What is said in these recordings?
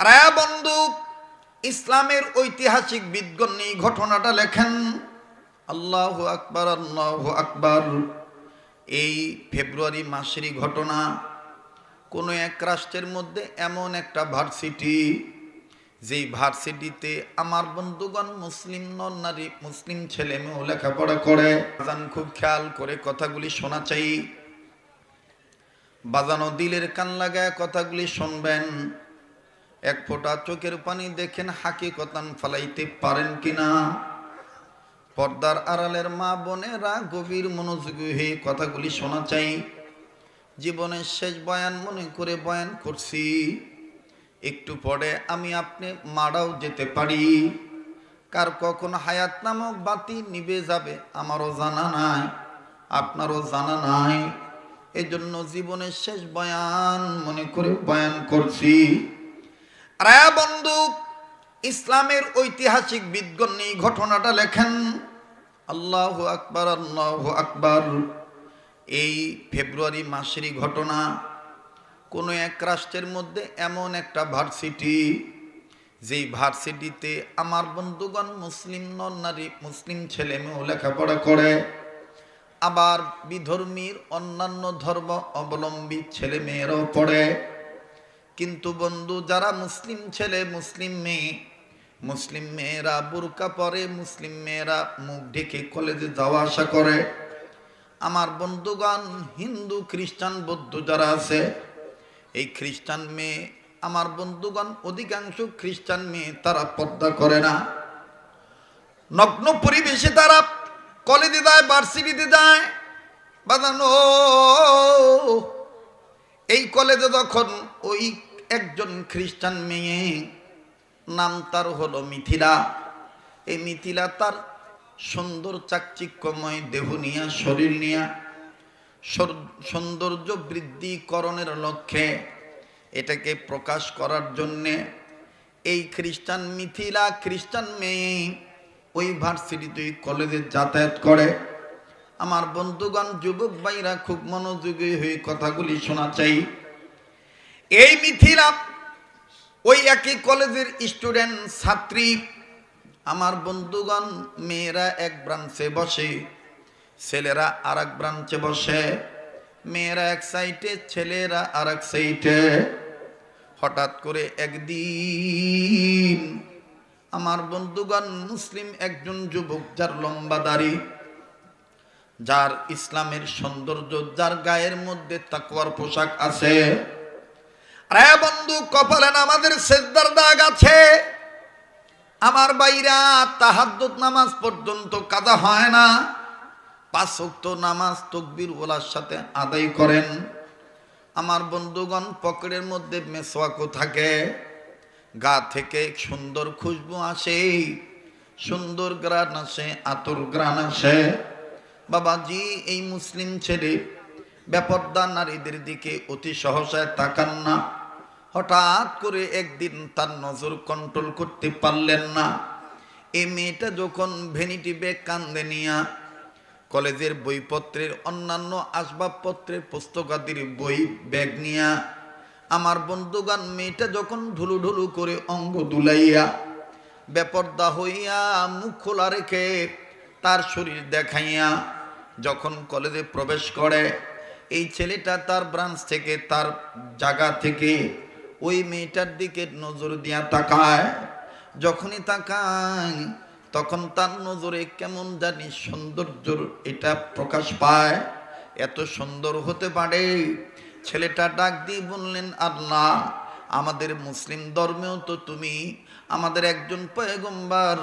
রায়া বন্ধু ইসলামের ঐতিহাসিক বিজ্ঞান ঘটনাটা লেখেন। আল্লাহ আকবার আল্লাহ আকবার। এই ফেব্রুয়ারি মাসেরই ঘটনা, কোনো এক রাষ্ট্রের মধ্যে এমন একটা ভার্সিটি, যেই ভার্সিটিতে আমার বন্ধুগণ মুসলিম নন নারী, মুসলিম ছেলে মেয়েও লেখাপড়া করে। বাজান খুব খেয়াল করে কথাগুলি শোনা চাই। বাজানো দিলের কান লাগায় কথাগুলি শুনবেন। এক ফোঁটা চোখের পানি দেখেন হাকিকতান ফালাইতে পারেন কিনা? পর্দার আড়ালের মা বোনেরা গভীর মনোযোগী হয়ে কথাগুলি শোনা চাই। জীবনের শেষ বয়ান মনে করে বয়ান করছি। একটু পরে আমি আপনি মারাও যেতে পারি। কার কখন হায়াত নামক বাতি নিবে যাবে আমারও জানা নাই, আপনারও জানা নাই। এজন্য জীবনের শেষ বয়ান মনে করে বয়ান করছি। রায়া বন্ধু ইসলামের ঐতিহাসিক বিজ্ঞান ঘটনাটা লেখেন। আল্লাহ আকবার আল্লাহ আকবার। এই ফেব্রুয়ারি মাসেরই ঘটনা কোনো এক রাষ্ট্রের মধ্যে এমন একটা ভার্সিটি, যেই ভার্সিটিতে আমার বন্ধুগণ মুসলিম নন নারী, মুসলিম ছেলে মেয়েও লেখাপড়া করে। আবার বিধর্মীর অন্যান্য ধর্ম অবলম্বী ছেলে মেয়েরাও পড়ে। কিন্তু বন্ধু, যারা মুসলিম ছেলে, মুসলিম মেয়ে, মুসলিম মেয়েরা বুরকা পরে, মুসলিম মেয়েরা মুখ ঢেকে কলেজে যাওয়া আসা করে। আমার বন্ধুগণ, হিন্দু, খ্রিস্টান, বৌদ্ধ যারা আছে, এই খ্রিস্টান মেয়ে, আমার বন্ধুগণ, অধিকাংশ খ্রিস্টান মেয়ে তারা পর্দা করে না। নগ্ন পরিবেশে তারা কলেজে যায় ভার্সিটিতে যায়, বাজানো। এই কলেজে যখন ওই একজন খ্রিস্টান মেয়ে, নাম তার হলো মিথিলা। এই মিথিলা তার সুন্দর চাকচিক্যময় দেহ নিয়া, শরীর নিয়া সৌন্দর্য বৃদ্ধিকরণের লক্ষ্যে এটাকে প্রকাশ করার জন্যে এই খ্রিস্টান মিথিলা খ্রিস্টান মেয়ে ওই ভার্সিটিতে কলেজে যাতায়াত করে। আমার বন্ধুগণ, যুবক ভাইরা খুব মনোযোগী হয়ে কথাগুলি শোনা চাই। এই মিথিলা, ওই একই কলেজের স্টুডেন্ট, ছাত্রী। আমার বন্ধুগণ, মেয়েরা এক ব্রাঞ্চে বসে, ছেলেরা আর এক ব্রাঞ্চে বসে, মেয়েরা এক সাইটে ছেলেরা আর এক সাইটে হঠাৎ করে একদিন আমার বন্ধুগণ, মুসলিম একজন যুবক যার লম্বা দাড়ি, যার ইসলামের সৌন্দর্য, যার গায়ের মধ্যে তাকুয়ার পোশাক আছে আরে বন্ধু, কপালে আমাদের সেজদার দাগ আছে। আমার বাইরা তাহাদ্দুত নামাজ পর্যন্ত কাজা হয় না। পাঁচ ওয়াক্ত নামাজ তকবির ওলার সাথে আদায় করেন। আমার বন্ধুগণ, পকেটের মধ্যে মেসোয়াকও থাকে। গা থেকে সুন্দর খুশবু আসে। সুন্দর গ্রান আসে, আতর গ্রান আসে। বাবাজি, এই মুসলিম ছেলে ব্যাপরদা নারীদের দিকে অতি সহসায় তাকান না। হঠাৎ করে একদিন তার নজর কন্ট্রোল করতে পারলেন না। এই মেয়েটা যখন ভেনিটি ব্যাগ কান্দে নিয়া কলেজের বইপত্রের অন্যান্য আসবাবপত্রের পুস্তকাদির বই ব্যাগ নিয়া আমার বন্ধুগান মেয়েটা যখন ঢুলু ঢুলু করে অঙ্গ দুলাইয়া বেপর্দা হইয়া মুখ খোলা রেখে তার শরীর দেখাইয়া যখন কলেজে প্রবেশ করে, এই ছেলেটা তার ব্রাঞ্চ থেকে, তার জায়গা থেকে ওই মেয়েটার দিকে নজর দিয়া তাকায়। যখনই তাকায়, তখন তার নজরে কেমন জানি সৌন্দর্যর এটা প্রকাশ পায়। এত সুন্দর হতে পারে, ছেলেটা ডাক দিয়ে বললেন, আর আল্লাহ আমাদের মুসলিম ধর্মেও তো তুমি আমাদের একজন পয়গম্বর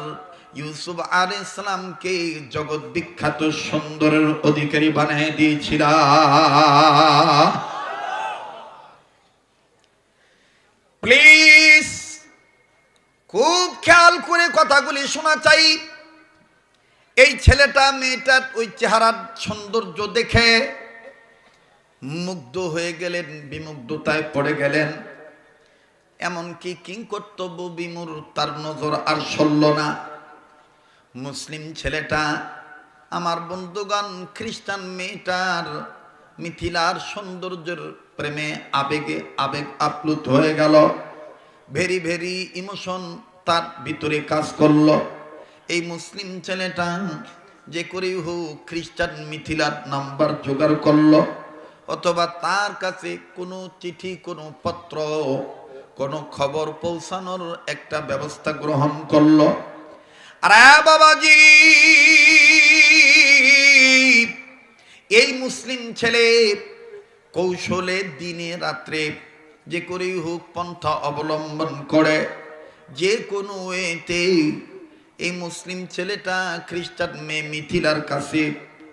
ইউসুফ আল ইসলামকে জগৎ বিখ্যাত সুন্দরের অধিকারী বানিয়ে দিয়েছিল। প্লিজ খুব খেয়াল করে কথাগুলি শোনা চাই। এই ছেলেটা মেয়েটার ওই চেহারার সৌন্দর্য দেখে মুগ্ধ হয়ে গেলেন, বিমুগ্ধতায় পড়ে গেলেন। এমনকি কিং কর্তব্য বিমুর তার নজর আর সরল না। মুসলিম ছেলেটা, আমার বন্ধুগণ, খ্রিস্টান মেয়েটার মিথিলার সৌন্দর্যের প্রেমে আবেগে, আবেগ আপ্লুত হয়ে গেল। ভেরি ভেরি ইমোশন তার ভিতরে কাজ করল। এই মুসলিম ছেলেটা যে করেই হোক খ্রিস্টান মিথিলার নাম্বার জোগাড় করল, অথবা তার কাছে কোনো চিঠি, কোনো পত্র, কোনো খবর পৌঁছানোর একটা ব্যবস্থা গ্রহণ করল। আরে বাবাজি! এই মুসলিম ছেলে কৌশলে দিনে রাত্রে যে করেই হোক পন্থা অবলম্বন করে, যে কোনো এতে এই মুসলিম ছেলেটা খ্রিস্টান মেয়ে মিথিলার কাছে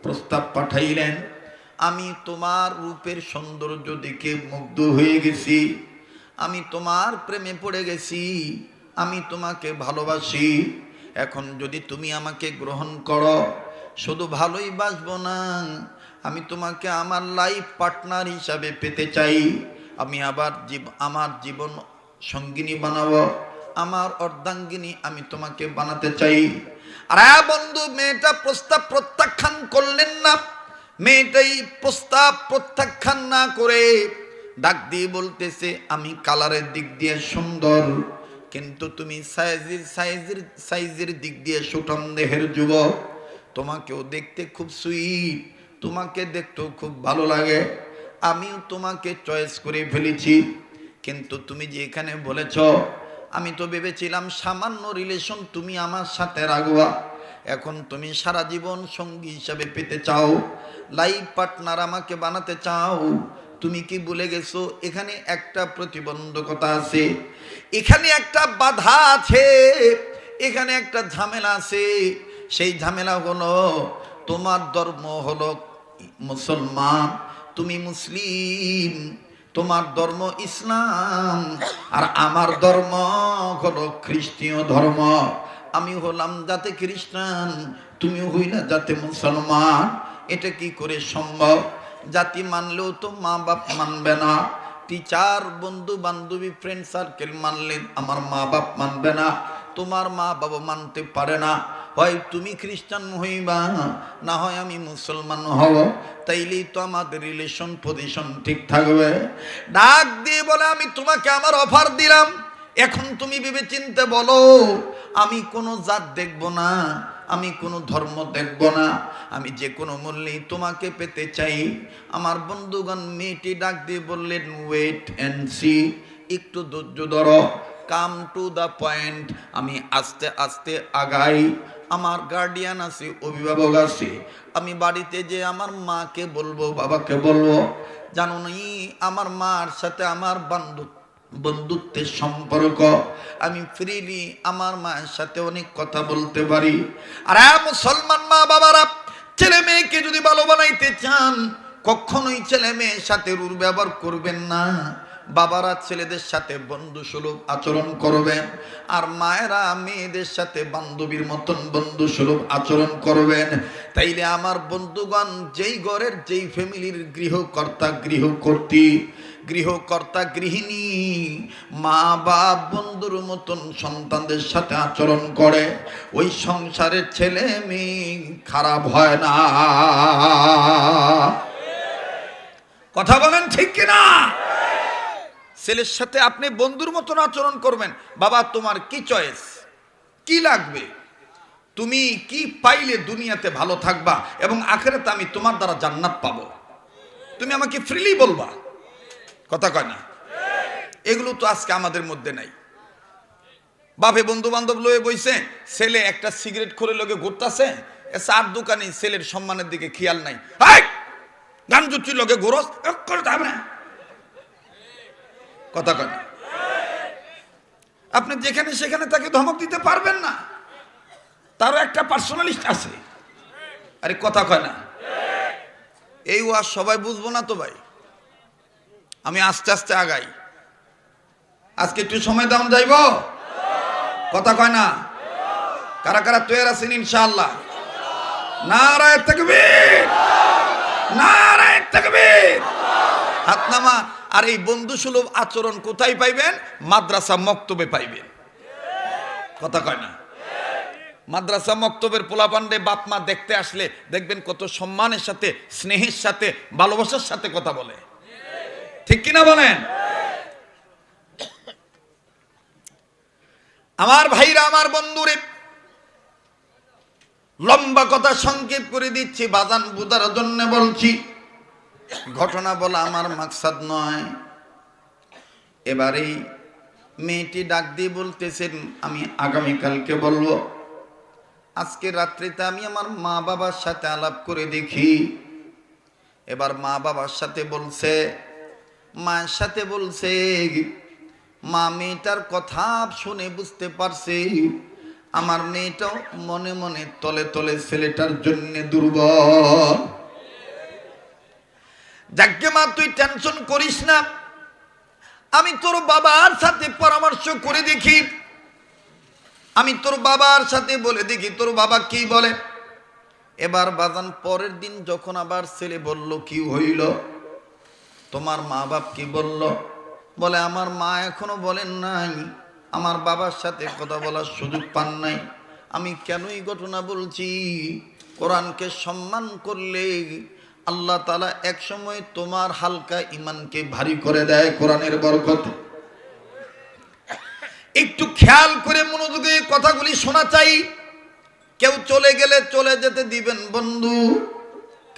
প্রস্তাব পাঠাইলেন, আমি তোমার রূপের সৌন্দর্য দেখে মুগ্ধ হয়ে গেছি, আমি তোমার প্রেমে পড়ে গেছি, আমি তোমাকে ভালোবাসি, এখন যদি তুমি আমাকে গ্রহণ করো, শুধু ভালোই বাসবো না আমি তোমাকে আমার লাইফ পার্টনার হিসাবে পেতে চাই। আমি আবার জীব আমার জীবন সঙ্গিনী বানাবো। আমার অর্ধাঙ্গিনী আমি তোমাকে বানাতে চাই। আর হ্যাঁ বন্ধু, মেয়েটা প্রস্তাব প্রত্যাখ্যান করলেন না। মেয়েটাই প্রস্তাব প্রত্যাখ্যান না করে ডাক দিয়ে বলতেছে, আমি কালারের দিক দিয়ে সুন্দর, কিন্তু তুমি সাইজের সাইজের সাইজের দিক দিয়ে সুটম দেহের যুবক। তোমাকেও দেখতে খুব সুইট তোমাকে দেখতেও খুব ভালো লাগে। আমিও তোমাকে চয়েস করে ফেলেছি। কিন্তু তুমি যে এখানে বলেছ, আমি তো ভেবেছিলাম সামান্য রিলেশন তুমি আমার সাথে রাখবা। এখন তুমি সারা জীবন সঙ্গী হিসাবে পেতে চাও লাইফ পার্টনার আমাকে বানাতে চাও। তুমি কি ভুলে গেছো? এখানে একটা প্রতিবন্ধকতা আছে। এখানে একটা বাধা আছে। এখানে একটা ঝামেলা আছে। সেই ঝামেলা হলো, তোমার ধর্ম হলো মুসলমান, তুমি মুসলিম, তোমার ধর্ম ইসলাম, আর আমার ধর্ম হলো খ্রিস্টীয় ধর্ম। আমি হলাম যাতে খ্রিস্টান তুমি হইলা যাতে মুসলমান। এটা কি করে সম্ভব? জাতি মানলেও তো মা বাপ মানবে না। টিচার, বন্ধু বান্ধবী ফ্রেন্ড সার্কেল মানলে আমার মা বাপ মানবে না। তোমার মা বাবা মানতে পারে না। হয় তুমি খ্রিস্টান হইবা না হয় আমি মুসলমান হব। তাইলেই তো আমাদের রিলেশন পজিশন ঠিক থাকবে। ডাক দিয়ে বলে, আমি তোমাকে আমার অফার দিলাম। এখন তুমি ভেবে চিনতে বলো, আমি কোনো জাত দেখব না, আমি কোনো ধর্ম দেখব না। আমি যে কোনো মূল্যেই তোমাকে পেতে চাই। আমার বন্ধুগণ, মেয়েটি ডাক দিয়ে বললেন ওয়েট অ্যান্ড সি একটু ধৈর্য ধরো। কাম টু দ্য পয়েন্ট আমি আস্তে আস্তে আগাই। আমার গার্ডিয়ান আছে, অভিভাবক আছে, আমি বাড়িতে যে আমার মাকে বলব, বাবাকে বলব, জানো নি, আমার মার সাথে আমার বান্ধব বন্ধুত্বের সম্পর্ক। আমি ফ্রিলি আমার মায়ের সাথে অনেক কথা বলতে পারি। আর হ্যাঁ মুসলমান মা বাবারা, ছেলে মেয়েকে যদি ভালো বানাইতে চান, কখনোই ছেলে মেয়ের সাথে রুর ব্যবহার করবেন না। বাবারা ছেলেদের সাথে বন্ধু সুলভ আচরণ করবেন আর মায়েরা মেয়েদের সাথে বান্ধবীর মতন বন্ধু সুলভ আচরণ করবেন তাইলে আমার বন্ধুগণ, যেই ঘরের যেই ফ্যামিলির গৃহকর্তা, গৃহকর্তী, গৃহকর্তা গৃহিণী মা বাপ বন্ধুর মতন সন্তানদের সাথে আচরণ করে, ওই সংসারের ছেলে মেয়ে খারাপ হয় না। কথা বলেন ঠিক কিনা? ছেলের সাথে আপনি বন্ধুর মতন আচরণ করবেন। বাবা, তোমার কি চয়েস কি লাগবে? তুমি কি পাইলে দুনিয়াতে ভালো থাকবা এবং আখেরাতে আমি তোমার দ্বারা জান্নাত পাবো? তুমি আমাকে ফ্রিলি বলবা। কথা কয় না? এগুলো তো আজকে আমাদের মধ্যে নাই। বাপে বন্ধু বান্ধব লয়ে বইছে, ছেলে একটা সিগারেট খুলে লোকে ঘুরতাছে চার দোকানে ছেলের সম্মানের দিকে খেয়াল নাই! গান জুচ্ছির লোকে ঘোরস করে যাবে না। কথা কয় আপনি যেখানে সেখানে তাকে ধমক দিতে পারবেন না। তারও একটা পার্সোনালিস্ট আছে। আরে কথা কয় না। এই ওয়াজ সবাই বুঝব না তো ভাই। আমি আস্তে আস্তে আগাই। আজকে একটু সময় দাম যাইব? কথা কয় না। কারা কারা তৈরি আছেন, ইনশাআল্লাহ। নারায় তাকবীর! নারায় তাকবীর! হাত নামা। আর এই বন্ধু সুলভ আচরণ কোথায় পাইবেন? মাদ্রাসা মক্তবে পাইবেন। কথা কয় না? মাদ্রাসা মক্তবের পোলাপান্ডে বাপ মা দেখতে আসলে দেখবেন কত সম্মানের সাথে, স্নেহের সাথে, ভালোবাসার সাথে কথা বলে। ঠিক কিনা বলেন? আমার ভাইরা, আমার বন্ধুরে লম্বা কথা সংক্ষেপ করে দিচ্ছি, বাজান বুদার জন্য বলছি। ঘটনা বলা আমার মাকসাদ নয়। এবারেই মেয়েটি ডাক দিয়ে বলতেছেন, আমি আগামীকালকে বলব। আজকে রাত্রিতে আমি আমার মা বাবার সাথে আলাপ করে দেখি। এবার মা বাবার সাথে বলছে, মায়ের সাথে বলছে, মা মেয়েটার কথা শুনে বুঝতে পারছে, আমার মেয়েটাও মনে মনে তলে তলে ছেলেটার জন্য দুর্বল। যাকে মা, তুই টেনশন করিস না। আমি তোর বাবার সাথে পরামর্শ করে দেখি। আমি তোর বাবার সাথে বলে দেখি, তোর বাবা কি বলে? এবার বাজান পরের দিন যখন আবার ছেলে বলল, কি হইল? তোমার মা বাপ কি বলল? বলে, আমার মা এখনও বলেন নাই। আমার বাবার সাথে কথা বলার সুযোগ পান নাই। আমি কেনই ঘটনা বলছি? কোরআনকে সম্মান করলে আল্লাহ তালা এক সময় তোমার হালকা ইমানকে ভারী করে দেয় কোরআনের বরকতে। একটু খেয়াল করে মনোযোগে কথাগুলি শোনা চাই। কেউ চলে গেলে চলে যেতে দিবেন বন্ধু।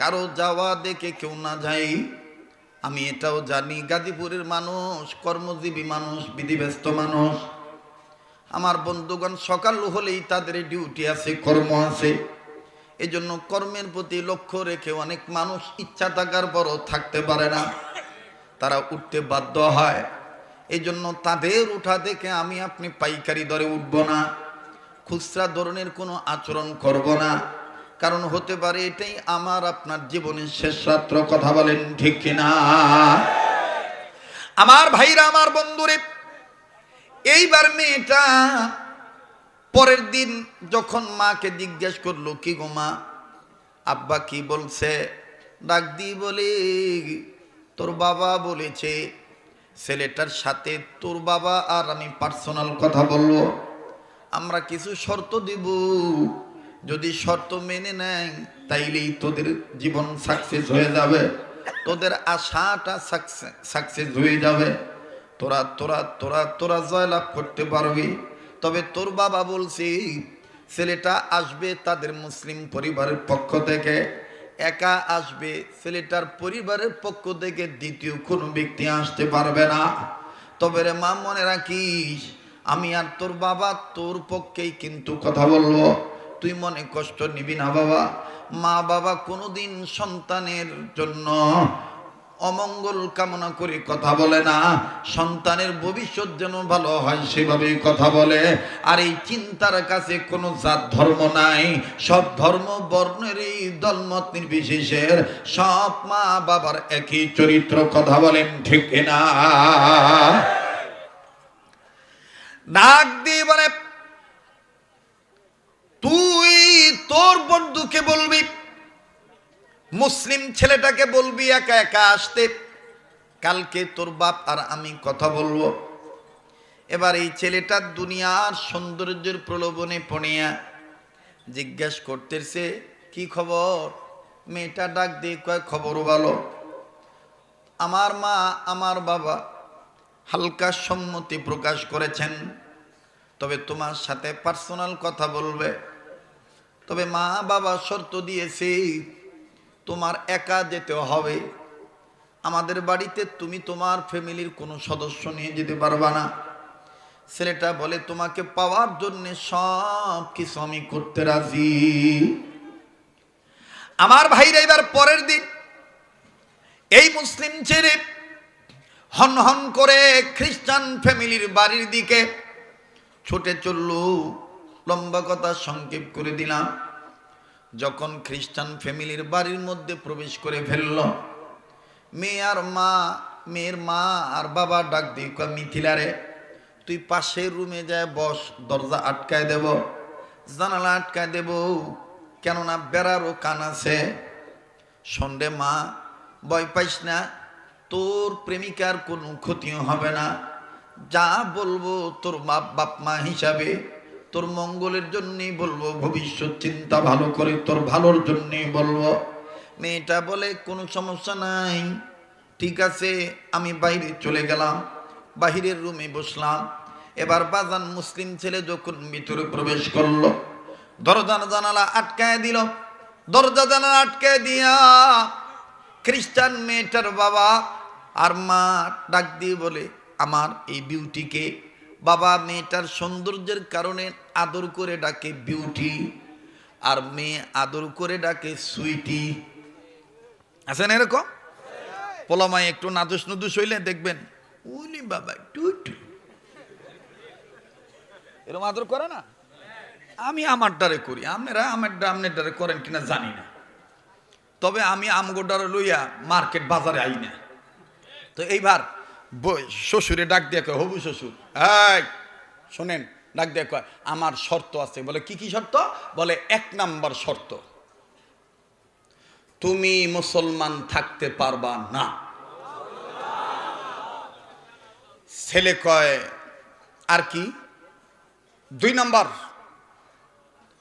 কারও যাওয়া দেখে কেউ না যাই আমি এটাও জানি, গাজীপুরের মানুষ, কর্মজীবী মানুষ, বিধিব্যস্ত মানুষ। আমার বন্ধুগণ সকাল হলেই তাদের ডিউটি আছে, কর্ম আছে। এই জন্য কর্মের প্রতি লক্ষ্য রেখে অনেক মানুষ ইচ্ছা থাকার পরও থাকতে পারে না। তারা উঠতে বাধ্য হয়। এই জন্য তাদের উঠা দেখে আমি আপনি পাইকারি দরে উঠব না। খুচরা ধরনের কোনো আচরণ করব না। কারণ হতে পারে এটাই আমার আপনার জীবনের শেষ রাত্র, কথা বলেন ঠিক কিনা? আমার ভাইরা, আমার বন্ধুরে, এইবার মেয়েটা পরের দিন যখন মাকে জিজ্ঞেস করল, কি গো মা? আব্বা কি বলছে? ডাক দি বলে, তোর বাবা বলেছে, ছেলেটার সাথে তোর বাবা আর আমি পার্সোনাল কথা বলব। আমরা কিছু শর্ত দিব। যদি শর্ত মেনে নেয়, তাইলেই তোদের জীবন সাকসেস হয়ে যাবে। তোদের আশাটা সাকসেস হয়ে যাবে। তোরা তোরা তোরা তোরা জয়লাভ করতে পারবি। তবে তোর বাবা বলছি, ছেলেটা আসবে তাদের মুসলিম পরিবারের পক্ষ থেকে। একা আসবে ছেলেটার পরিবারের পক্ষ থেকে দ্বিতীয় কোনো ব্যক্তি আসতে পারবে না। তবে রে মা, মনে রাখিস, আমি আর তোর বাবা তোর পক্ষেই কিন্তু কথা বলব। তুই মনে কষ্ট নিবি না বাবা। মা বাবা কোনোদিন সন্তানের জন্য অমঙ্গল কামনা করে কথা বলে না। সন্তানের ভবিষ্যৎ যেন ভালো হয় সেভাবে কথা বলে। আর এই চিন্তার কাছে কোনো জাত ধর্ম নাই। সব ধর্ম বর্ণেরই দলমত নির্বিশেষের। সব মা বাবার একই চরিত্র কথা বলেন, ঠিক না? ডাক দিয়ে বলে, তুই তোর বন্ধুকে বলবি মুসলিম ছেলেটাকে বলবি, একা একা আসতে। কালকে তোর বাপ আর আমি কথা বলব। এবার এই ছেলেটার দুনিয়ার সৌন্দর্যের প্রলোভনে পড়িয়া জিজ্ঞেস করতেছে, কি খবর? মেয়েটা ডাক দিয়ে কয়, খবর ভালো। আমার মা, আমার বাবা হালকা সম্মতি প্রকাশ করেছেন। তবে তোমার সাথে পার্সোনাল কথা বলবে। তবে মা বাবা শর্ত দিয়েছে তোমার একা যেতে হবে। আমাদের বাড়িতে তুমি তোমার ফ্যামিলির কোনো সদস্য নিয়ে যেতে পারবা না। ছেলেটা বলে, তোমাকে পাওয়ার জন্য সব কিছু আমি করতে রাজি। আমার ভাইরা, এবার পরের দিন এই মুসলিম ছেড়ে হন হন করে খ্রিস্টান ফ্যামিলির বাড়ির দিকে ছুটে চলল। লম্বা কথা সংক্ষেপ করে দিলাম। যখন খ্রিস্টান ফ্যামিলির বাড়ির মধ্যে প্রবেশ করে ফেলল, মেয়ে আর মা, মেয়ের মা আর বাবা ডাক কয়, মিথিলারে, তুই পাশের রুমে যায় বস, দরজা আটকায় দেব, জানালা আটকায় দেব, কেননা বেড়ারও কান আছে। সন্ডে মা, ভয় পাইস না, তোর প্রেমিকার কোনো ক্ষতিও হবে না। যা বলব তোর বাপ মা হিসাবে তোর মঙ্গলের জন্যই বলব, ভবিষ্যৎ চিন্তা ভালো করে তোর ভালোর জন্যই বলব। মেয়েটা বলে, কোনো সমস্যা নাই, ঠিক আছে, আমি বাইরে চলে গেলাম, বাহিরের রুমে বসলাম। এবার বাজান মুসলিম ছেলে যখন ভিতরে প্রবেশ করল দরজা জানালা আটকায় দিল। দরজা জানালা আটকায় দিয়া খ্রিস্টান মেয়েটার বাবা আর মা ডাক দিয়ে বলে, আমার এই বিউটিকে বাবা মেয়েটার সৌন্দর্যের কারণে আদর করে ডাকে বিউটি আর মেয়ে আদর করে ডাকে সুইটি আছে না এরকম? পোলামাই একটু নাদুস নুদুস হইলে দেখবেন, উনি বাবা টুটু। এরকম আদর করে না? আমি আমার ডারে করি। আপনারা আমার আপনার ডারে করেন কিনা জানি না। তবে আমি আমগো ডারে লইয়া মার্কেট বাজারে আই না। তো এইবার শ্বশুরে ডাক দিয়ে কয়, হবু শ্বশুর হ্যাঁ শোনেন, ডাক দিয়ে কয়, আমার শর্ত আছে। বলে, কি কি শর্ত? বলে, এক নাম্বার শর্ত, তুমি মুসলমান থাকতে পারবা না। ছেলে কয়, আর কি? দুই নাম্বার,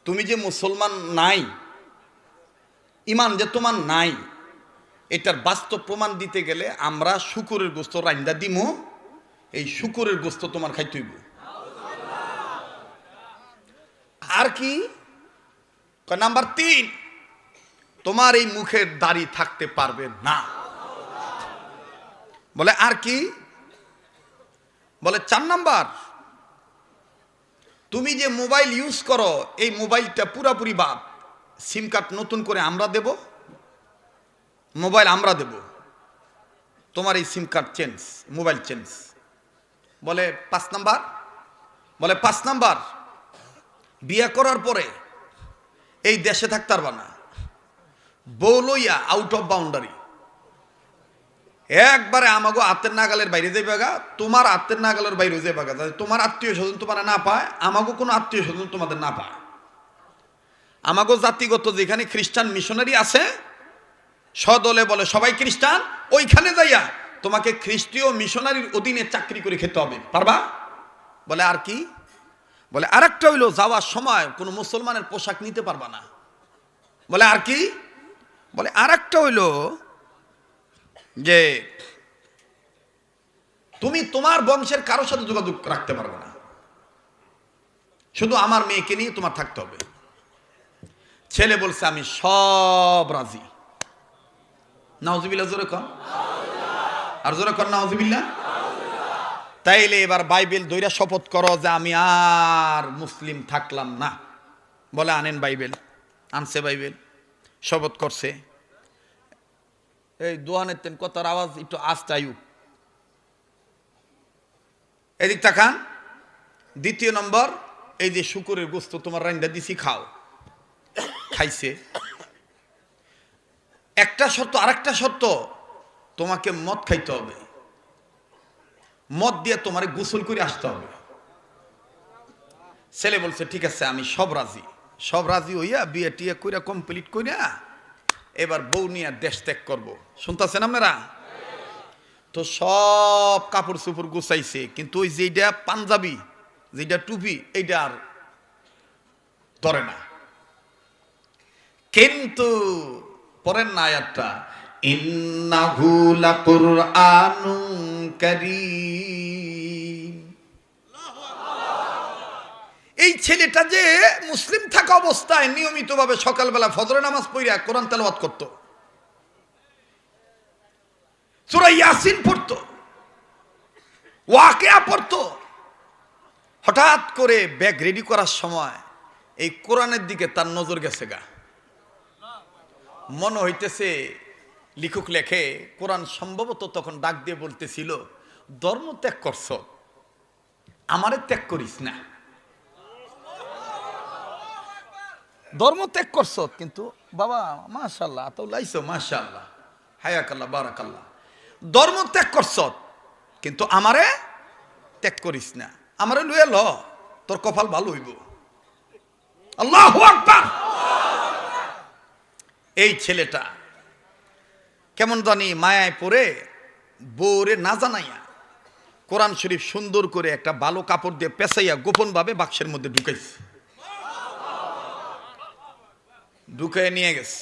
তুমি যে মুসলমান নাই, ইমান যে তোমার নাই এটার বাস্তব প্রমাণ দিতে গেলে আমরা শুকুরের গোস্ত রাইন্দা দিমু। এই শুকুরের গোস্ত তোমার খাইতে হইব। আর কি? নাম্বার তিন, তোমার এই মুখের দাড়ি থাকতে পারবে না। বলে, আর কি? বলে, চার নাম্বার, তুমি যে মোবাইল ইউজ করো, এই মোবাইলটা পুরাপুরি বাদ। সিম কার্ড নতুন করে আমরা দেব। মোবাইল আমরা দেব। তোমার এই SIM card change, mobile change. বলে, পাঁচ নাম্বার? বলে, পাঁচ নাম্বার। বিয়ে করার পরে এই দেশে থাকতে পারবা না। বউ লইয়া আউট অফ বাউন্ডারি একবারে আমাগো আত্মের নাগালের বাইরে যাইবে গা, তোমার আত্মের নাগালের বাইরে যাইবে গা। যাতে তোমার আত্মীয় স্বজন তোমার না পায়, আমাগো কোনো আত্মীয় স্বজন তোমাদের না পায়। আমাগো জাতিগত যেখানে খ্রিস্টান মিশনারি আছে সদলে বলে, সবাই খ্রিস্টান? ওইখানে যাইয়া তোমাকে খ্রিস্টীয় মিশনারির অধীনে চাকরি করে খেতে হবে। পারবা? বলে, আর কি? বলে, আরেকটা হইল, যাওয়ার সময় কোনো মুসলমানের পোশাক নিতে পারবা না। বলে, আর কি? বলে, আরেকটা হইল যে, তুমি তোমার বংশের কারোর সাথে যোগাযোগ রাখতে পারবে না। শুধু আমার মেয়েকে নিয়ে তোমার থাকতে হবে। ছেলে বলছে, আমি সব রাজি। তাইলে এবার বাইবেল দইরা শপথ করো যে আমি আর মুসলিম থাকলাম না। বলে আনেন বাইবেল, আনছে বাইবেল, শপথ করছে। এই দোয়ানের তেন কথার আওয়াজ একটু আস্তে আয়ু। এদিক তাকান। দ্বিতীয় নম্বর, এই যে শুকুরের গোস্ত তোমার রান্না দিছি, খাও। খাইছে। একটা শর্ত, আরেকটা শর্ত, তোমাকে মদ খাইতে হবে। মদ দিয়ে তোমার গোসল করে আসতে হবে। ছেলে বলছে, ঠিক আছে, আমি সব রাজি। সব রাজি হইয়া বিয়ে টিয়ে কইরা কমপ্লিট কইরা এবার বউ নিয়ে দেশ ত্যাগ করব। শুনতেছেন আপনারা? তো সব কাপড় চোপড় গুছাইছে, কিন্তু ওই যেটা পাঞ্জাবি যেটা টুপি এইটা আর ধরে না। কিন্তু পরের না আয়াতটা, ইন্নাহু লাকুরআনুন কারীম। এই ছেলেটা যে মুসলিম থাকা অবস্থায় নিয়মিতভাবে সকালবেলা ফজর নামাজ পড়িয়া কোরআন তেলাওয়াত করত। ইয়াসিন পড়ত। ওয়াকিয়া পড়ত। হঠাৎ করে ব্যাগ রেডি করার সময় এই কোরআনের দিকে তার নজর গেছে গা। মনে হইতেছে, লিখক লেখে, কোরআন সম্ভবত তখন ডাক দিয়ে বলতেছিল, ধর্ম ত্যাগ করছ, আমারে ত্যাগ করিস না। ধর্ম ত্যাগ করছ, কিন্তু বাবা মাশাল্লাহ তো লাইছো মাশাল্লাহ হায়াকাল্লাহ, বারাকাল্লাহ। ধর্ম ত্যাগ করছ, কিন্তু আমারে ত্যাগ করিস না। আমারে লুয়ে ল তোর কপাল ভালো হইব। আল্লাহ আকবার! এই ছেলেটা কেমন জানি মায়ায় পড়ে বউরে না জানাইয়া কোরআন শরীফ সুন্দর করে একটা ভালো কাপড় দিয়ে পেঁচাইয়া গোপনভাবে বাক্সের মধ্যে ঢুকাইছে। ঢুকে নিয়ে গেছে।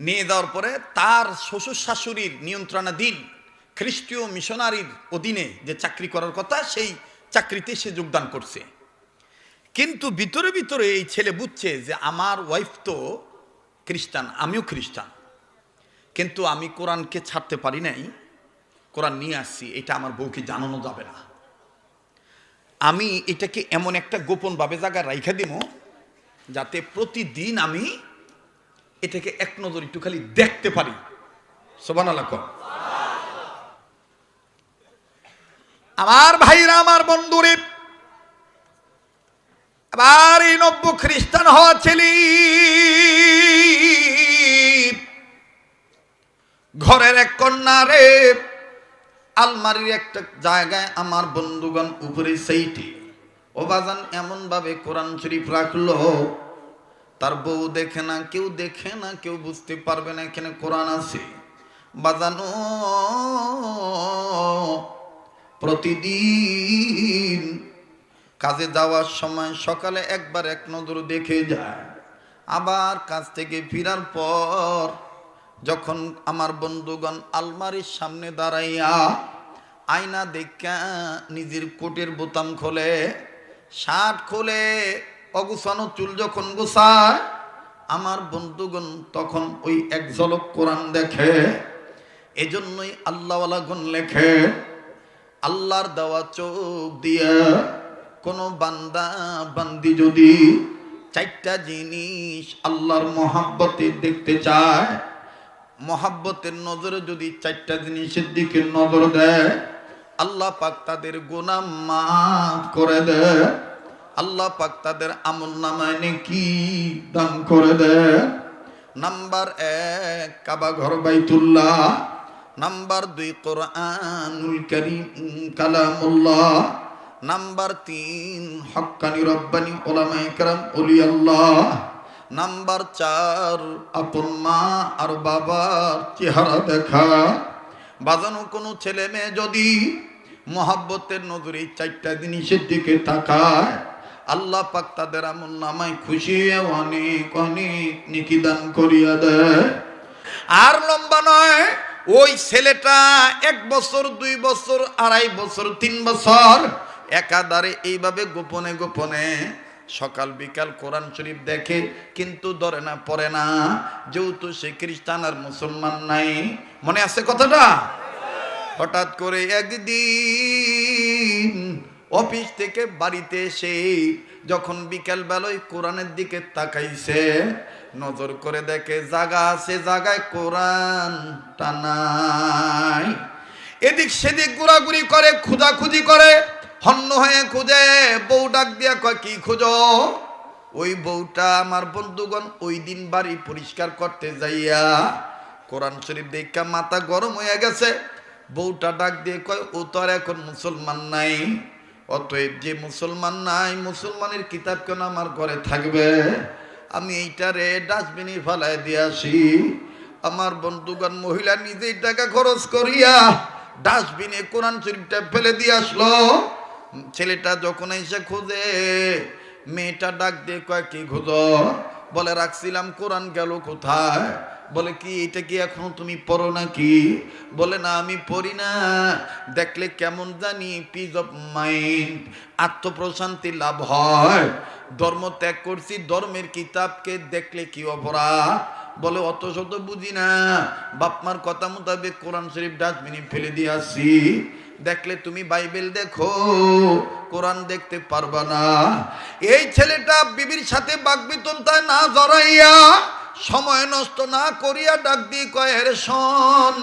নিয়ে যাওয়ার পরে তার শ্বশুর শাশুড়ির নিয়ন্ত্রণাধীন খ্রিস্টীয় মিশনারির অধীনে যে চাকরি করার কথা, সেই চাকরিতে সে যোগদান করছে। কিন্তু ভিতরে ভিতরে এই ছেলে বুঝছে যে আমার ওয়াইফ তো খ্রিস্টান, আমিও খ্রিস্টান। কিন্তু আমি কোরআনকে ছাড়তে পারি নাই, কোরআন নিয়ে আসছি, এটা আমার বউকে জানানো যাবে না। আমি এটাকে এমন একটা গোপনভাবে জায়গায় রাইখা দিব যাতে প্রতিদিন আমি এটাকে এক নজর একটু খালি দেখতে পারি। সোবান আমার ভাইরা, আমার বন্ধুরে আবার এই নব্য খ্রিস্টান হওয়া ছেলে। ঘরের এক কন্যা রে, আলমারির একটা জায়গায় আমার বন্ধুগণ উপরে সেইটি। ও বাজান এমন ভাবে কোরআন শরীফ রাখল, তার বউ দেখে না, কেউ দেখে না, কেউ বুঝতে পারবে না এখানে কোরআন আছে। বাজানো, প্রতিদিন কাজে যাওয়ার সময় সকালে একবার এক নজর দেখে যায়। আবার কাজ থেকে ফেরার পর যখন আমার বন্ধুগণ আলমারির সামনে দাঁড়াইয়া আয়না দেখা নিজের কোটের বোতাম খোলে, শার্ট খোলে, অগুছানো চুল যখন গোছায়, আমার বন্ধুগণ তখন ওই এক ঝলক কোরআন দেখে, এজন্যই আল্লাহওয়ালা গুণ লেখে, আল্লাহর দেওয়া চোখ দিয়া কোনো বান্দা বান্দি যদি চারটা জিনিস আল্লাহর মহাব্বতে দেখতে চায় মহাব্বতের নজরে যদি চারটা জিনিসের দিকে নজর দেয়, আল্লাহ পাক তাদের গোনাম মাফ করে দেয়। আল্লাহ পাক তাদের আমল নামায় কি দান করে দেয়। নাম্বার এক, কাবা ঘর বাইতুল্লাহ। নাম্বার দুই, কোরআনুল করিম, কালামুল্লাহ। নাম্বার তিন হক্কানি রব্বানি ওলামা ইকরাম ওলি আল্লাহ নাম্বার চার, আপন মা আর বাবার চেহারা দেখা। বাজানো কোনো ছেলে মেয়ে যদি মহাব্বতের নজরে চারটা জিনিসের দিকে তাকায়, আল্লাহ পাক তাদের আমল নামায় খুশি অনেক অনেক নিকিদান করিয়া দেয়। আর লম্বা নয়, ওই ছেলেটা এক বছর, দুই বছর, আড়াই বছর, তিন বছর, একাধারে এইভাবে গোপনে গোপনে সকাল বিকাল কোরআন শরীফ দেখে, কিন্তু ধরে না, পড়ে না। যেহেতু সে খ্রিস্টান আর মুসলমান নাই। মনে আছে কথাটা? হঠাৎ করে একদিন অফিস থেকে বাড়িতে এসে যখন বিকেল বেলায় কোরআনের দিকে তাকাইছে, নজর করে দেখে জাগা আছে জায়গায় কোরআন টানাই এদিক সেদিক ঘোরাঘুরি করে খুঁজাখুঁজি করে। হন্য হয়ে খুঁজে, বউ ডাক দিয়া কয়, কি খুঁজো? ওই বউটা আমার বন্ধুগণ ওই দিন বাড়ি পরিষ্কার করতে যাইয়া কোরআন শরীফ দেখা মাথা গরম হয়ে গেছে। বউটা ডাক দিয়ে কয়, ও তো আর এখন মুসলমান নাই, অতএব যে মুসলমান নাই, মুসলমানের কিতাব কেন আমার ঘরে থাকবে? আমি এইটারে ডাস্টবিনে ফেলায় দিয়ে আসি। আমার বন্ধুগণ মহিলা নিজেই টাকা খরচ করিয়া ডাস্টবিনে কোরআন শরীফটা ফেলে দিয়ে আসলো। ছেলেটা যখন এসে খোঁজে, মেয়েটা ডাক দিয়ে কয়, কি খুঁজো? বলে, রাখছিলাম, কোরআন গেল কোথায়? বলে, কি, এটা কি এখনও তুমি পড়ো নাকি? বলে, না, আমি পড়ি না। দেখলে কেমন জানি পিস অফ মাইন্ড আত্মপ্রশান্তি লাভ হয়। ধর্ম ত্যাগ করছি, ধর্মের কিতাবকে দেখলে কি অপরাধ? বলে অত শত বুঝি না। বাপমার কথা মোতাবেক কোরআন শরীফ ডাস্টবিনে ফেলে দিয়ে আসছি। দেখলে তুমি বাইবেল দেখো, কোরআন দেখতে পারবা না। এই ছেলেটা বিবির সাথে বাগবিতন্তায় না জড়াইয়া সময় নষ্ট না করিয়া ডাক দিয়ে কয়ের শোন,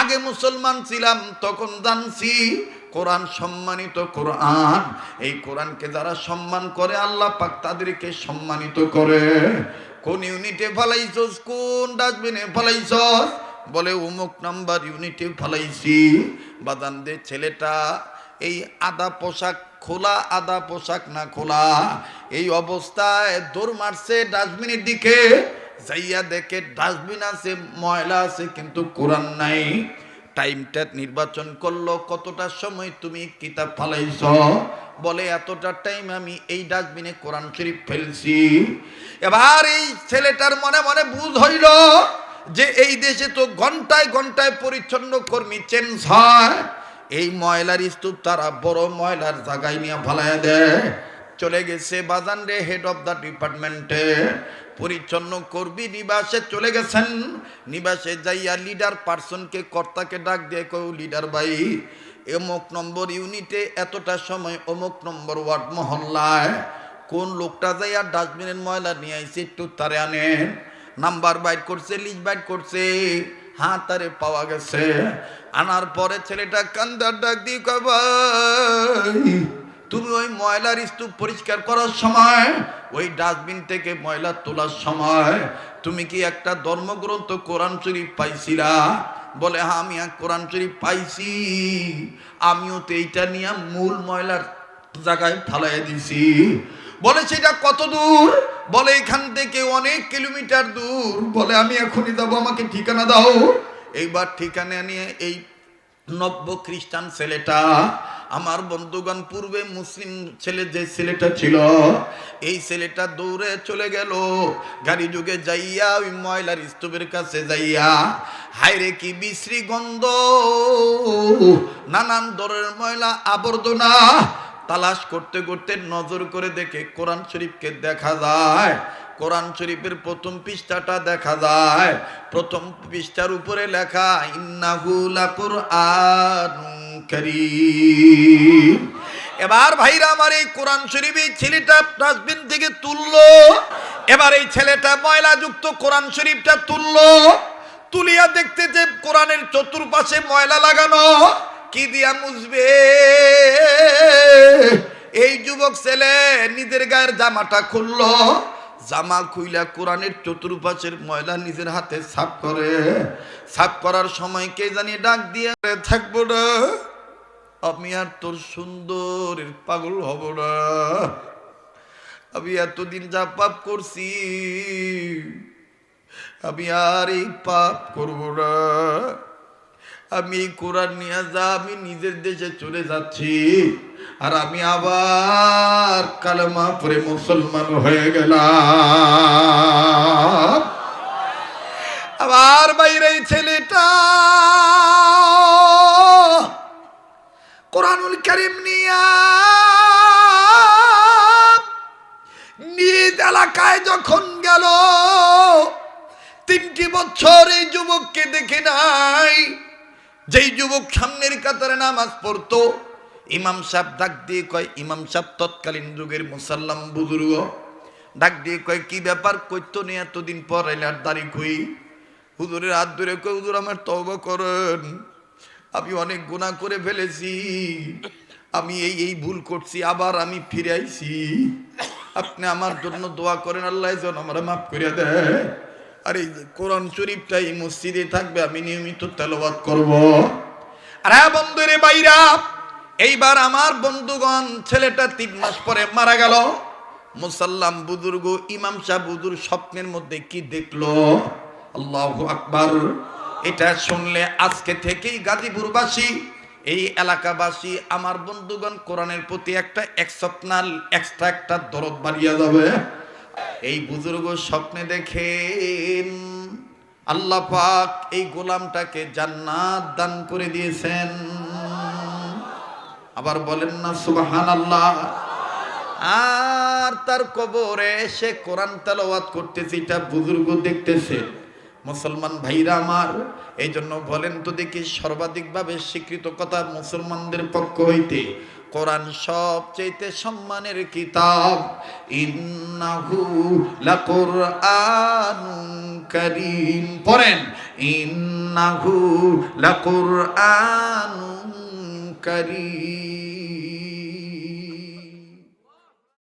আগে মুসলমান ছিলাম, তখন জানছি কোরআন সম্মানিত কোরআন। এই কোরআনকে যারা সম্মান করে, আল্লাহ পাক তাদেরকে সম্মানিত করে। কোন ইউনিটে ফালাইছস, কোন ডাস্টবিনে ফালাইছস বলে, উমুক নাম্বার ইউনিটে ফালাইছি। বাদান দে ছেলেটা, এই আদা পোশাক খোলা আদা পোশাক না খোলা। এই অবস্থায় দৌড় মারছে ডাস্টবিনের দিকে। যাইয়া দেখে ডাস্টবিন আছে, ময়লা আছে, কিন্তু কোরআন নাই। টাইমটা নির্বাচন করল, কতটা সময় তুমি কিতাব ফালাইছ? বলে, এতটা টাইম আমি এই ডাস্টবিনে কোরআন শরীফ ফেলছি। এবার এই ছেলেটার মনে মনে বুঝ হইল যে এই দেশে তো ঘন্টায় ঘন্টায় পরিচ্ছন্ন কর্মী চেঞ্জ হয়, এই ময়লার স্তূপ তারা বড় ময়লার জায়গায় নিয়ে ফালায় দেয় চলে গেছে বাজান রে হেড অফ দ্য ডিপার্টমেন্টে পরিচ্ছন্ন করবি নিবাসে চলে গেছেন। নিবাসে যাইয়া লিডার পার্সনকে কর্তাকে ডাক দিয়ে কেউ লিডার ভাই অমুক নম্বর ইউনিটে এতটা সময় অমুক নম্বর ওয়ার্ড মহল্লায়। কোন লোকটা যাইয়া ডাস্টবিনের ময়লা নিয়ে আইছে একটু তারে আনেন। নাম্বার বাইট করছে, লিস্ট বাইট করছে। হ্যাঁ তারে পাওয়া গেছে। আনার পরে ছেলেটা কান্দার ডাক দিয়ে কয় তুমি ওই ময়লার স্তূপ পরিষ্কার করার সময়, ওই ডাস্টবিন থেকে ময়লা তোলার সময়, তুমি কি একটা ধর্মগ্রন্থ কোরআন শরীফ পাইছিলা? বলে হ্যাঁ আমি কোরআন শরীফ পাইছি। আমিও তো এইটা নিয়ে মূল ময়লার জায়গায় ফালাই দিছি। বলে সেটা কত দূর? বলে এখান থেকে অনেক কিলোমিটার দূর। বলে, আমি এখনই যাব, আমাকে ঠিকানা দাও। এইবার ঠিকানা নিয়ে এই নব্য খ্রিস্টান ছেলেটা, আমার বন্ধুগণ পূর্বে মুসলিম ছেলে যে ছেলেটা ছিল, এই ছেলেটা দৌড়ে চলে গেল। গাড়ি যুগে যাইয়া ওই ময়লার স্তূপের কাছে যাইয়া, হায়রে কি বিশ্রী গন্ধ! নানান ধরনের ময়লা আবর্জনা তালাশ করতে করতে নজর করে দেখে কোরআন শরীফকে দেখা যায়। কোরআন শরীফের প্রথম পৃষ্ঠাটা দেখা যায়। প্রথম পৃষ্ঠার উপরে লেখা ইন্নাহুলা কোরআন এবার ভাইরা আমার এই কোরআন শরীফ এই ছেলেটা ডাস্টবিন থেকে তুললো। এবার এই ছেলেটা ময়লাযুক্ত কোরআন শরীফটা তুললো। তুলিয়া দেখতে যে কোরআনের চতুর্পাশে ময়লা লাগানো। কি দিয়া মুছবে? এই যুবক ছেলে নিজের গায়ের জামাটা খুললো, জামা খুইলা কোরআনের চতুর্পাশের ময়লা নিজের হাতে সাফ করে। সাফ করার সময় কে জানি ডাক দিয়ে থাকব না, আমি আর তোর সুন্দরের পাগল হব না। আমি এতদিন যা পাপ করছি, আমি আর এই পাপ করব না। আমি এই কোরআন নিয়ে যা, আমি নিজের দেশে চলে যাচ্ছি। আর আমি আবার কালেমা পরে মুসলমান হয়ে গেলাম। আবার বাইরে ছেলেটা কোরআনুল করিম নিয়া নিজ এলাকায় যখন গেল, তিনটি বছর এই যুবককে দেখে নাই। যেই যুবক সামনের কাতারে নামাজ পড়তো, ইমাম সাহেব ডাক দিয়ে কয়, ইমাম সাহেব তৎকালীন যুগের মুসাল্লাম বুজুর্গ, ডাক দিয়ে কয়, কি ব্যাপার? কইতো নিয়ে এতদিন পর এলার দাড়ি কই হুজুরের হাত ধরে কয়, হুজুর, আমার তওবা করেন। আমি অনেক গুনাহ করে ফেলেছি। আমি এই এই ভুল করছি, আবার আমি ফিরে আইছি। আপনি আমার জন্য দোয়া করেন, আল্লাহ যেন আমার মাফ করিয়া দেয়। আর কোরআন শরীফটা এই মসজিদে থাকবে, আমি নিয়মিত তেলাওয়াত করব। আর হ্যাঁ বন্ধুরে বাইরা এইবার আমার বন্ধুগণ, ছেলেটা তিন মাস পরে মারা গেল। মুসাল্লাম বুজুর্গ, ইমাম শাহ বুজুর স্বপ্নের মধ্যে কি দেখল? আল্লাহ আকবার। এটা শুনলে আজকে থেকেই গাজীপুরবাসী, এই এলাকাবাসী, আমার বন্ধুগণ কোরআনের প্রতি একটা এক্সেপশনাল এক্সট্রা একটা দরদ বাড়িয়ে যাবে। এই বুজুর্গ স্বপ্নে দেখেন আল্লাহ পাক এই গোলামটাকে জান্নাত দান করে দিয়েছেন। আবার বলেন না সুবাহান আল্লাহ আর তার কবরে সে কোরআন তেলাওয়াত করতেছে, এটা বুজুর্গ দেখতেছে। মুসলমান ভাইরা আমার এই জন্য বলেন তো দেখি সর্বাধিকভাবে স্বীকৃত কথা মুসলমানদের পক্ষ হইতে, কোরআন সবচেয়ে সম্মানের কিতাব, ইন্নাহু লাকুরআনুন কারীম। পড়েন, ইন্নাহু লাকুরআনুন কারীম।